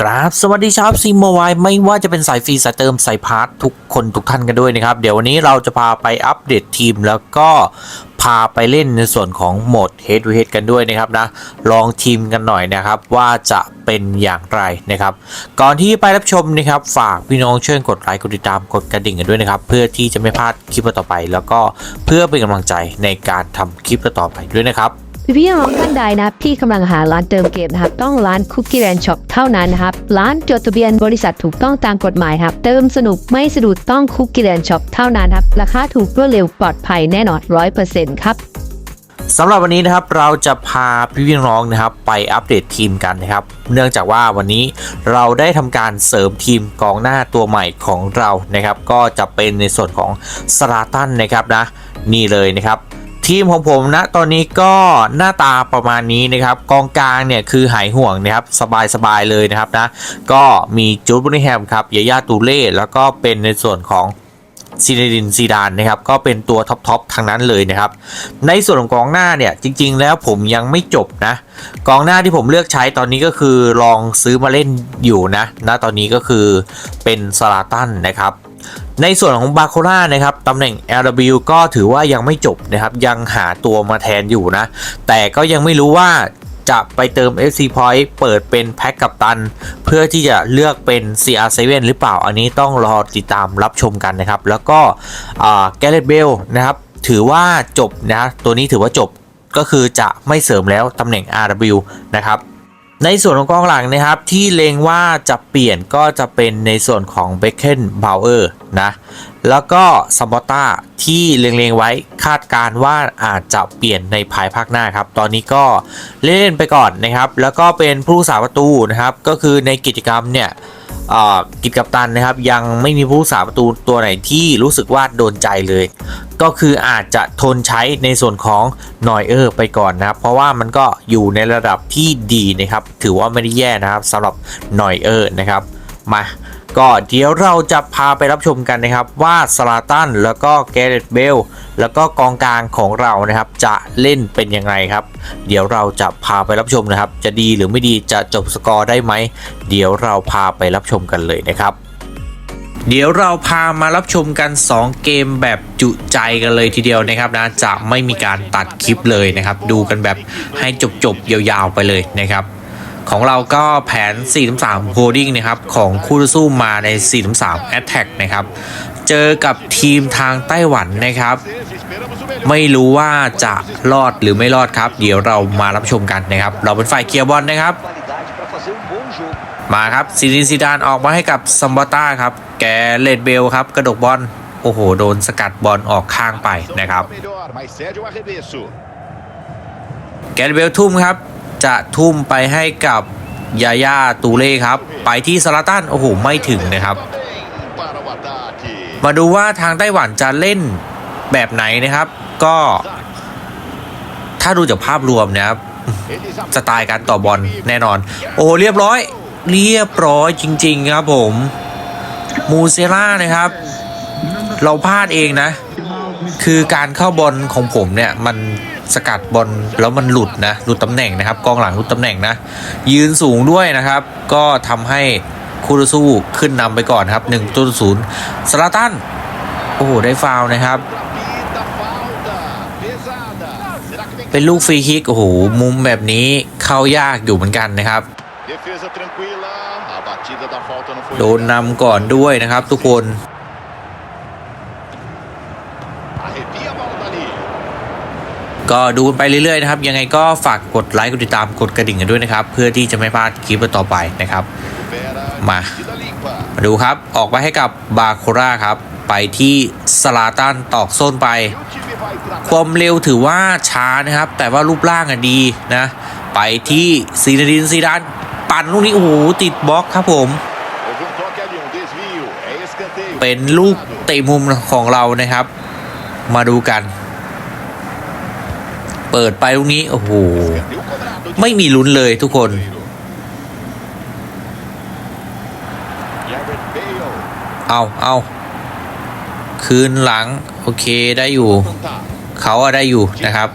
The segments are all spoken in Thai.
กราบสวัสดีชาวซีโมไวไม่ว่าจะเป็นสายฟรีสายเติมสายพาร์ททุกคนทุกท่านกันด้วยนะครับ เดี๋ยววันนี้เราจะพาไปอัปเดตทีมแล้วก็พาไปเล่นในส่วนของโหมด Head to Head กันด้วยนะครับนะลองทีมกันหน่อยนะครับว่าจะเป็นอย่างไรนะครับ ก่อนที่ไปรับชมนะครับ ฝากพี่น้องช่วยกดไลค์กดติดตามกดกระดิ่งกันด้วยนะครับ เพื่อที่จะไม่พลาดคลิปต่อไป แล้วก็เพื่อเป็นกำลังใจในการทำคลิปต่อไปด้วยนะครับ พี่พี่น้องท่านใดนะครับที่กำลังหาร้านเติมเกมนะครับ ต้องร้านคุกกี้แ n นช็อปเท่านั้นนะครับ ร้านจดทะเบียนบริษัทถูกต้องตามกฎหมายครับ เติมสนุกไม่สะดุดต้องคุกกี้แ n นช็อปเท่านั้นครับ ราคาถูกรวดเร็วปลอดภัยแน่นอนร้อยเปอร์เซ็นต์ครับสำหรับวันนี้นะครับเราจะพาพี่พี่น้องนะครับไปอัปเดตทีมกันนะครับ เนื่องจากว่าวันนี้เราได้ทำการเสริมทีมกองหน้าตัวใหม่ของเรานะครับ ก็จะเป็นในส่วนของสลาตันนะครับนะนี่เลยนะครับ ทีมของผมนะตอนนี้ก็หน้าตาประมาณนี้นะครับกองกลางเนี่ยคือหายห่วงนะครับสบายๆเลยนะครับนะก็มีจูดบุนิแฮมครับยายาตูเล่แล้วก็เป็นในส่วนของซีเนดินซีดานนะครับก็เป็นตัวท็อปๆทั้งนั้นเลยนะครับ ในส่วนของกองหน้าเนี่ยจริง ๆ แล้วผมยังไม่จบนะกองหน้าที่ผมเลือกใช้ตอนนี้ก็คือลองซื้อมาเล่นอยู่นะณตอนนี้ก็คือเป็นสลาตันนะครับ ในส่วนของบาโคล่านะครับตำแหน่ง LW ก็ถือว่ายังไม่จบนะครับ ยังหาตัวมาแทนอยู่นะ แต่ก็ยังไม่รู้ว่าจะไปเติม FC Point เปิดเป็นแพ็กกับตัน เพื่อที่จะเลือกเป็น CR7 หรือเปล่า อันนี้ต้องรอติดตามรับชมกันนะครับ แล้วก็แกเรตเบลนะครับถือว่าจบนะตัวนี้ถือว่าจบก็คือจะไม่เสริมแล้วตำแหน่ง RW นะครับ ในส่วนของกองหลังนะครับที่เลงว่าจะเปลี่ยนก็จะเป็นในส่วนของเบคเคนบาวเออร์นะ แล้วก็ซัมบอต้าที่เลงๆไว้คาดการว่าอาจจะเปลี่ยนในภายภาคหน้าครับ ตอนนี้ก็เล่นไปก่อนนะครับ แล้วก็เป็นผู้รักษาประตูนะครับ ก็คือในกิจกรรมเนี่ยกิจกัปตันนะครับยังไม่มีผู้รักษาประตูตัวไหนที่รู้สึกว่าโดนใจเลย ก็คืออาจจะทนใช้ในส่วนของนอยเออร์ไปก่อนนะครับ เพราะว่ามันก็อยู่ในระดับที่ดีนะครับ ถือว่าไม่ได้แย่นะครับสำหรับนอยเออร์นะครับมา ก็เดี๋ยวเราจะพาไปรับชมกันนะครับว่าสลาตันแล้วก็แกเรตเบลแล้วก็กองกลางของเรานะครับ จะเล่นเป็นยังไงครับ เดี๋ยวเราจะพาไปรับชมนะครับ จะดีหรือไม่ดีจะจบสกอร์ได้ไหมเดี๋ยวเราพาไปรับชมกันเลยนะครับเดี๋ยวเราพามารับชมกัน 2 เกมแบบจุใจกันเลยทีเดียวนะครับนะจะไม่มีการตัดคลิปเลยนะครับ ดูกันแบบให้จบๆยาวๆไปเลยนะครับ ของเราก็แผน 4-3 holding นะครับ ของคูรุซูมาใน 4-3 attack นะครับ เจอกับทีมทางไต้หวันนะครับ ไม่รู้ว่าจะรอดหรือไม่รอดครับ เดี๋ยวเรามารับชมกันนะครับ เราเป็นฝ่ายเคลียร์บอลนะครับ มาครับซีดินซีดานออกมาให้กับซัมบอต้าครับ แกเลดเบลครับ กระดกบอล โอ้โห โดนสกัดบอลออกข้างไปนะครับ แกเลดเบลทุ่มครับ จะทุ่มไปให้กับยาย่าตูเล่ครับ ไปที่สลาตันโอ้โห ไม่ถึงนะครับ มาดูว่าทางไต้หวันจะเล่นแบบไหนนะครับ ก็ ถ้าดูจากภาพรวมนะครับสไตล์การต่อบอลแน่นอน โอ้เรียบร้อย เรียบร้อยจริง ๆ ครับผม มูเซล่านะครับ เราพลาดเองนะ คือการเข้าบอลของผมเนี่ย มัน สกัดบอลแล้วมันหลุดนะหลุดตำแหน่งนะครับกองหลังหลุดตำแหน่งนะ ยืนสูงด้วยนะครับ ก็ทำให้คูรุซูขึ้นนำไปก่อนครับ1ตัวศูนย์สลาตันโอ้โหได้ฟาวล์นะครับ Pita falta. Pesada. Será que vem เป็นลูกฟรีคิกโอ้โหมุมแบบนี้เข้ายากอยู่เหมือนกันนะครับ defesa tranquila? A batida da falta não foi. โดนนำก่อนด้วยนะครับทุกคน ก็ดูกันไปเรื่อยๆนะครับ ยังไงก็ฝากกดไลค์กดติดตามกดกระดิ่งกันด้วยนะครับ เพื่อที่จะไม่พลาดคลิปต่อไปนะครับ Vera. Mà. Batida limpa. มาดูครับออกไปให้กับบาโคราครับ ไปที่สลาตันตอกโซนไป ความเร็วถือว่าช้านะครับ แต่ว่ารูปร่างอะดีนะ ไปที่ซีนาดินซีดานปั่นลูกนี้โอ้โหติดบล็อกครับผมเป็นลูกเตะมุมของเรานะครับ มาดูกัน ปิดไปลูกนี้ โอ้โห ไม่มีลุ้นเลยทุกคน เอาเอาคืนหลัง โอเคได้อยู่ เขาอะได้อยู่นะครับ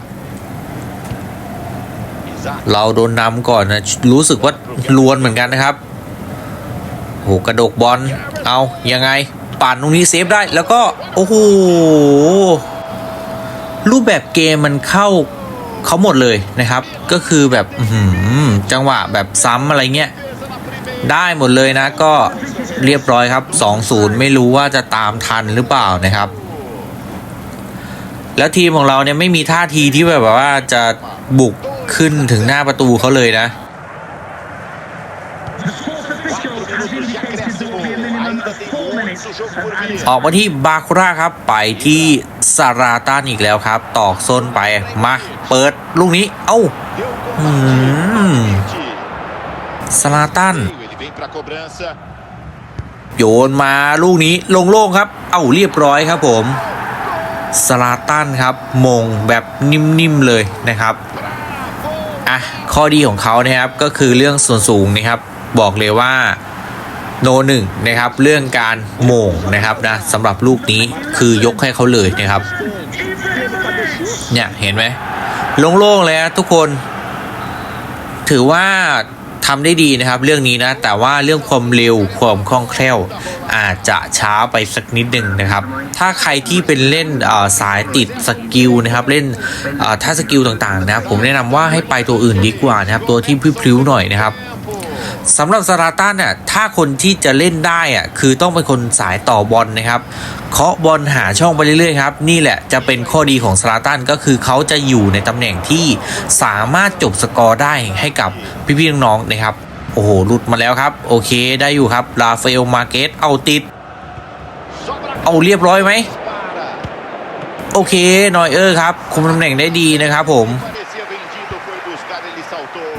เราโดนนำก่อนนะ รู้สึกว่าลวนเหมือนกันนะครับโหกระดกบอล เอายังไงปั่นตรงนี้เซฟได้แล้วก็ โอ้โหรูปแบบเกมมันเข้า เขาหมดเลยนะครับ ก็คือแบบจังหวะแบบซ้ำอะไรเงี้ยได้หมดเลยนะก็เรียบร้อยครับ 2-0 ไม่รู้ว่าจะตามทันหรือเปล่านะครับ แล้วทีมของเราเนี่ยไม่มีท่าทีที่แบบว่าจะบุกขึ้นถึงหน้าประตูเขาเลยนะ ออกมาที่บาคุร่าครับ ไปที่ซาราตันอีกแล้วครับ ตอกโซนไปมาเปิด ลูกนี้ เอ้า Deu com Hum. frente. ซาตัน โยนมาลูกนี้ลงโล่งครับ เอ้าเรียบร้อยครับผมสลาตันครับ มงแบบนิ่มๆเลยนะครับอะข้อดีของเขานะครับก็คือเรื่องส่วนสูงนะครับ บอกเลยว่าโนหนึ่งนะครับเรื่องการโมงนะครับนะสำหรับลูกนี้คือยกให้เขาเลยนะครับ เนี่ยเห็นไหม โล่งๆเลยนะทุกคน ถือว่าทำได้ดีนะครับ เรื่องนี้นะ แต่ว่าเรื่องความเร็วความคล่องแคล่ว อาจจะช้าไปสักนิดหนึ่งนะครับ ถ้าใครที่เป็นเล่นสายติดสกิลนะครับ เล่นเอ่อท่าสกิลต่างๆนะครับ ผมแนะนำว่าให้ไปตัวอื่นดีกว่านะครับ ตัวที่พลิ้วๆหน่อยนะครับ สำหรับซาราตันเนี่ยถ้าคนที่จะเล่นได้อะคือต้องเป็นคนสายต่อบอลนะครับเคาะบอลหาช่องไปเรื่อยๆครับนี่แหละจะเป็นข้อดีของซาราตันก็คือเขาจะอยู่ในตำแหน่งที่สามารถจบสกอร์ได้ให้กับพี่ๆน้องๆนะครับโอ้โหหลุดมาแล้วครับ โอเคได้อยู่ครับลาเฟลมาเกตเอาติด เอาเรียบร้อยไหมโอเคนอยเออร์ครับ คุมตำแหน่งได้ดีนะครับผม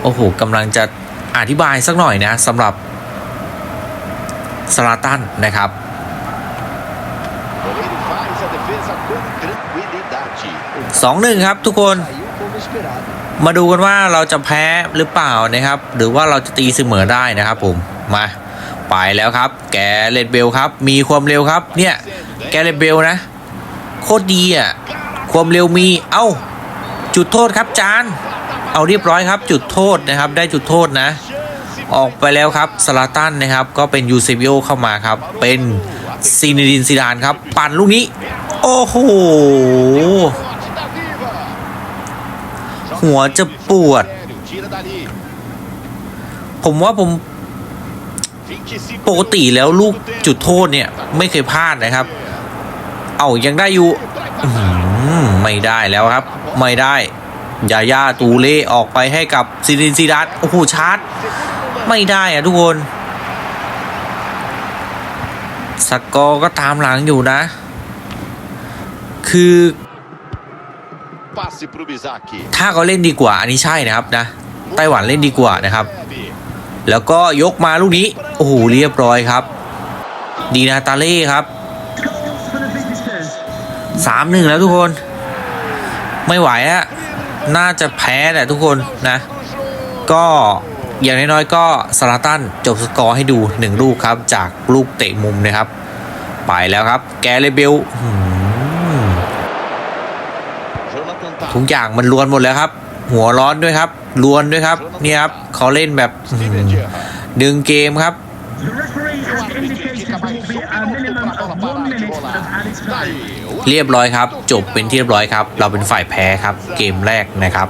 โอ้โหกำลังจะ อธิบายสักหน่อยนะสำหรับซาราตันนะครับสองหนึ่งครับทุกคน มาดูกันว่าเราจะแพ้หรือเปล่านะครับ หรือว่าเราจะตีเสมอได้นะครับผม มา ไปแล้วครับ แกเลดเบลครับ มีความเร็วครับ เนี่ย แกเลดเบลนะ โคตรดีอะ ความเร็วมี เอ้า จุดโทษครับจาน เอาเรียบร้อยครับ จุดโทษนะครับ ได้จุดโทษนะ ออกไปแล้วครับสลาตันนะครับ ก็เป็นยูเซบิโอเข้ามาครับ เป็นซีนดินซิดานครับ ปั่นลูกนี้ โอ้โห หัวจะปวด ผมว่าผมปกติแล้วลูกจุดโทษเนี่ย ไม่เคยพลาดนะครับ เอายังได้อยู่ ไม่ได้แล้วครับ ไม่ได้ ยาย่าตูเล่ออกไปให้กับซินินซิดัสโอ้โหชาร์จ ไม่ได้อะทุกคนสกอร์ก็ตามหลังอยู่นะ คือ Passe pro Bizaki. ถ้าเขาเล่นดีกว่าอันนี้ใช่นะครับนะไต้หวันเล่นดีกว่านะครับ Leve. แล้วก็ยกมาลูกนี้ โอ้โหเรียบร้อยครับ ดีนาตาเล่ครับสามหนึ่งแล้วทุกคน ไม่ไหวอะ น่าจะแพ้แหละทุกคนนะ ก็อย่างน้อยๆก็สลาตันจบสกอร์ให้ดูหนึ่งลูกครับ จากลูกเตะมุมนะครับ ไปแล้วครับ แกเลเบลทุกอย่างมันล้วนหมดแล้วครับ หัวร้อนด้วยครับล้วนด้วยครับนี่ครับเขาเล่นแบบดึงเกมครับ เรียบร้อยครับ จบเป็นที่เรียบร้อยครับ เราเป็นฝ่ายแพ้ครับ เกมแรกนะครับ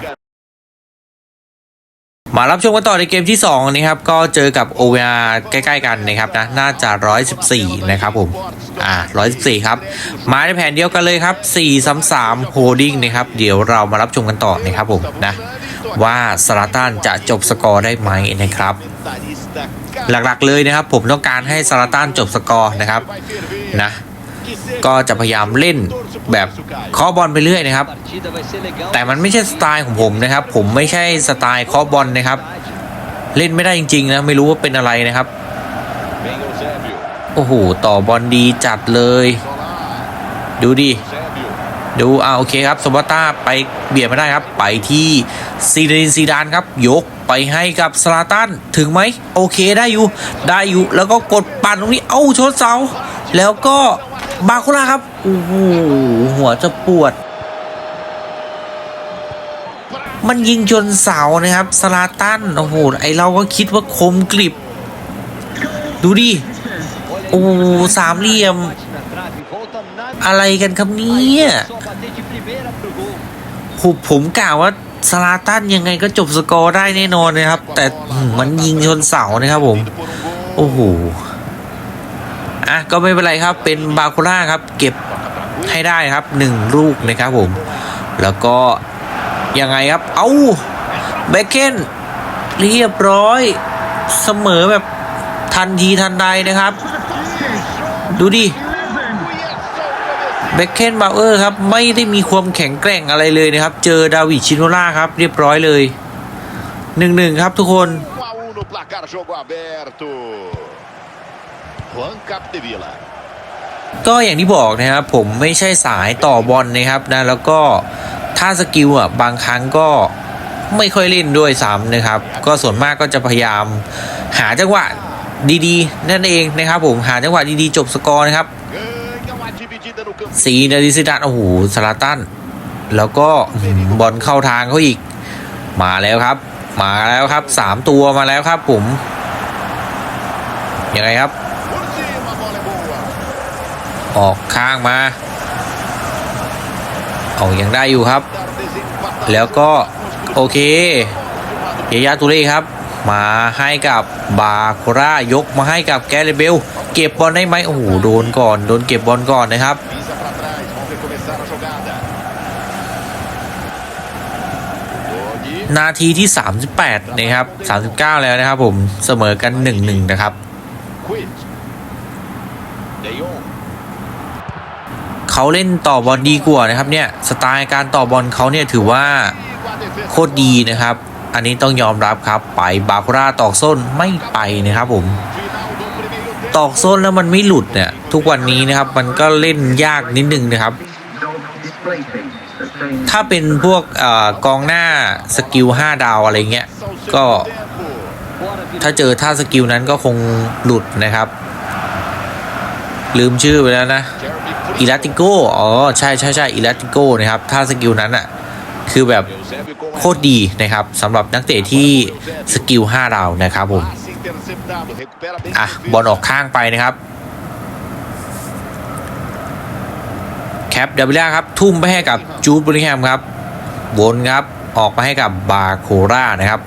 มารับชมกันต่อในเกมที่2นะครับ ก็เจอกับ OVR ใกล้ๆกันนะครับนะ น่าจะ 114 นะครับผม อ่า 114 ครับ มาในแผนเดียวกันเลยครับ 433 Holding นะครับ เดี๋ยวเรามารับชมกันต่อนะครับผมนะว่าสลาตันจะจบสกอร์ได้ไหมนะครับ หลักๆเลยนะครับ ผมต้องการให้สลาตันจบสกอร์นะครับนะ ก็จะพยายามเล่นแบบเคาะบอลไปเรื่อยนะครับ แต่มันไม่ใช่สไตล์ของผมนะครับ ผมไม่ใช่สไตล์เคาะบอลนะครับ เล่นไม่ได้จริงๆนะไม่รู้ว่าเป็นอะไรนะครับโอ้โหต่อบอลดีจัดเลย ดูดิดูอ่าโอเคครับสมบัต้าไปเบียดไม่ได้ครับ ไปที่ซีเดนซีดานครับ ยกไปให้กับสลาตันถึงไหม โอเคได้อยู่ ได้อยู่ แล้วก็กดปั่นตรงนี้ เอ้าชนเสา แล้วก็ บาคุล่าครับโอ้โหหัวจะปวด มันยิงชนเสานะครับสลาตันโอ้โหไอเราก็คิดว่าคมกริบ ดูดิโอ้สามเหลี่ยม อะไรกันครับเนี่ยผมผมกล่าวว่าสลาตันยังไงก็จบสกอร์ได้แน่นอนนะครับ แต่มมันยิงชนเสานะครับผม โอ้โห อะก็ไม่เป็นไรครับเป็นบาคูล่าครับเก็บให้ได้ครับหนึ่งลูกนะครับผม แล้วก็ยังไงครับ เอ้าเบคเคนเรียบร้อยเสมอแบบทันทีทันใดนะครับ ดูดิเบคเคนบาเออร์ครับ ไม่ได้มีความแข็งแกร่งอะไรเลยนะครับ เจอดาวิดชิโนล่าครับ เรียบร้อยเลยหนึ่งหนึ่งครับทุกคน ก็อย่างที่บอกนะครับผมไม่ใช่สายต่อบอลนะครับนะแล้วก็ถ้าสกิลอะบางครั้งก็ไม่ค่อยเล่นด้วยซ้ำนะครับ ก็ส่วนมากก็จะพยายามหาจังหวะดีๆ นั่นเองนะครับผมหาจังหวะดีๆ จบสกอร์นะครับสีนาดิซิดันโอ้โหสลาตันแล้วก็บอลเข้าทางเขาอีก มาแล้วครับ มาแล้วครับสามตัวมาแล้วครับผมยังไงครับ ออกข้างมา เอายังได้อยู่ครับ แล้วก็โอเคเยยาตุเล่ครับ มาให้กับบาโครายกมาให้กับแกเรเบล เก็บบอลได้ไหมโอ้โหโดนก่อนโดนเก็บบอลก่อนนะครับนาทีที่ 38 นะครับ 39 แล้วนะครับผม เสมอกัน 1-1 นะครับ เขาเล่นต่อบอลดีกว่านะครับเนี่ยสไตล์การต่อบอลเขาเนี่ยถือว่าโคตรดีนะครับ อันนี้ต้องยอมรับครับไปบาโคราตอกส้นไม่ไปนะครับผมตอกส้นแล้วมันไม่หลุดเนี่ยทุกวันนี้นะครับมันก็เล่นยากนิดนึงนะครับ ถ้าเป็นพวกอกองหน้าสกิล 5 ดาวอะไรเงี้ยก็ถ้าเจอท่าสกิลนั้นก็คงหลุดนะครับ ลืมชื่อไปแล้วนะ อิลาติโกอ๋อ ใช่ใช่ใช่อิลาติโกนะครับท่าสกิลนั้นอะ คือแบบโคตรดีนะครับสำหรับนักเตะที่สกิล5ดาวนะครับผม อะ บอลออกข้างไปนะครับ แคปดับเบิลครับ ทุ่มไปให้กับจูดบริแฮมครับวนครับออกมาให้กับบาโครานะครับ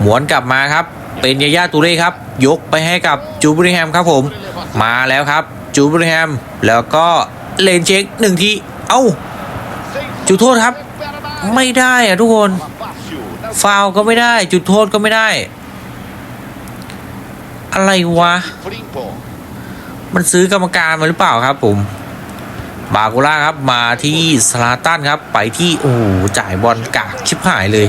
หมวนกลับมาครับ เป็นยาย่าตูเร่ครับ ยกไปให้กับจูบริแฮมครับผม มาแล้วครับ จูบริแฮม แล้วก็เลนเช็คหนึ่งที เอ้า จุดโทษครับ ไม่ได้อะทุกคน ฟาวก็ไม่ได้ จุดโทษก็ไม่ได้ อะไรวะ มันซื้อกรรมการมาหรือเปล่าครับผม บาโกล่าครับมาที่สลาตันครับ ไปที่ โอ้จ่ายบอลกากชิบหายเลย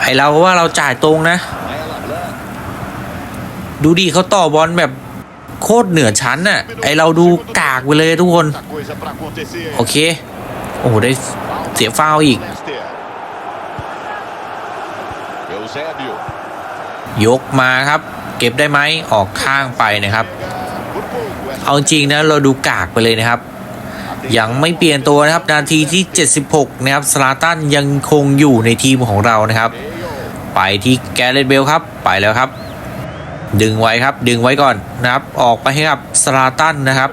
ไอเราว่าเราจ่ายตรงนะ ดูดีเขาต่อบอลแบบโคตรเหนือชั้นน่ะ ไอเราดูกากไปเลยทุกคน โอเค โอ้โห ได้เสียฟาวอีก ยกมาครับ เก็บได้ไหมออกข้างไปนะครับ เอาจริงนะ เราดูกากไปเลยนะครับ ยังไม่เปลี่ยนตัวนะครับ นาทีที่ 76 นะครับสลาตันยังคงอยู่ในทีมของเรานะครับ ไปที่แกเรตเบลครับ ไปแล้วครับ ดึงไว้ครับดึงไว้ก่อนนะครับออกไปให้กับสลาตันนะครับ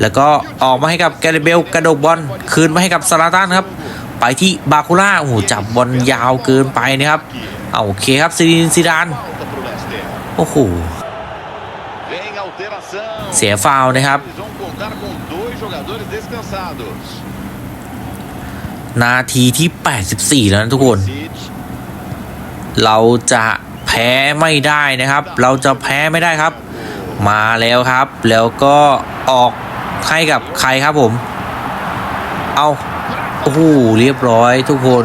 แล้วก็ออกมาให้กับแกเรเบลกระดกบอลคืนมาให้กับสลาตันครับ ไปที่บาคูล่าโอ้โหจับบอลยาวเกินไปนะครับเอาโอเคครับซีดินซีดานโอ้โหเสียฟาวนะครับนาทีที่ 84 แล้วนะทุกคน เราจะ แพ้ไม่ได้นะครับ เราจะแพ้ไม่ได้ครับ มาแล้วครับ แล้วก็ออกให้กับใครครับผม เอาโอ้โหเรียบร้อยทุกคน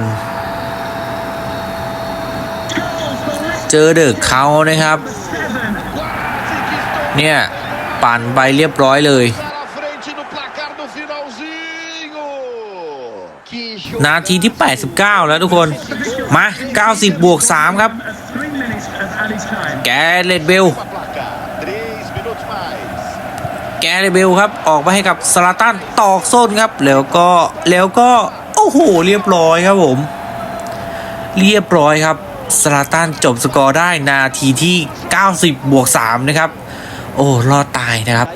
เจอเดอะเขานะครับ เนี่ยปั่นไปเรียบร้อยเลยนาทีที่ 89 แล้วทุกคน มา 90 บวก 3 ครับ แกเลตเบล แกเรเบลครับ ออกมาให้กับสลาตันตอกส้นครับ แล้วก็แล้วก็ โอ้โห เรียบร้อยครับผม เรียบร้อยครับสลาตันจบสกอร์ได้นาทีที่ 90 บวก 3 นะครับ โอ้ รอดตายนะครับ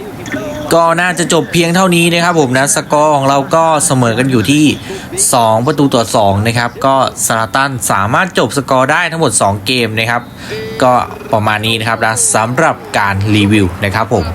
ก็น่าจะจบเพียงเท่านี้นะครับผมนะสกอร์ของเราก็เสมอกันอยู่ที่ 2 ประตูต่อ2นะครับก็สลาตันสามารถจบสกอร์ได้ทั้งหมด 2 เกมนะครับ ก็ประมาณนี้นะครับนะสำหรับการรีวิวนะครับผม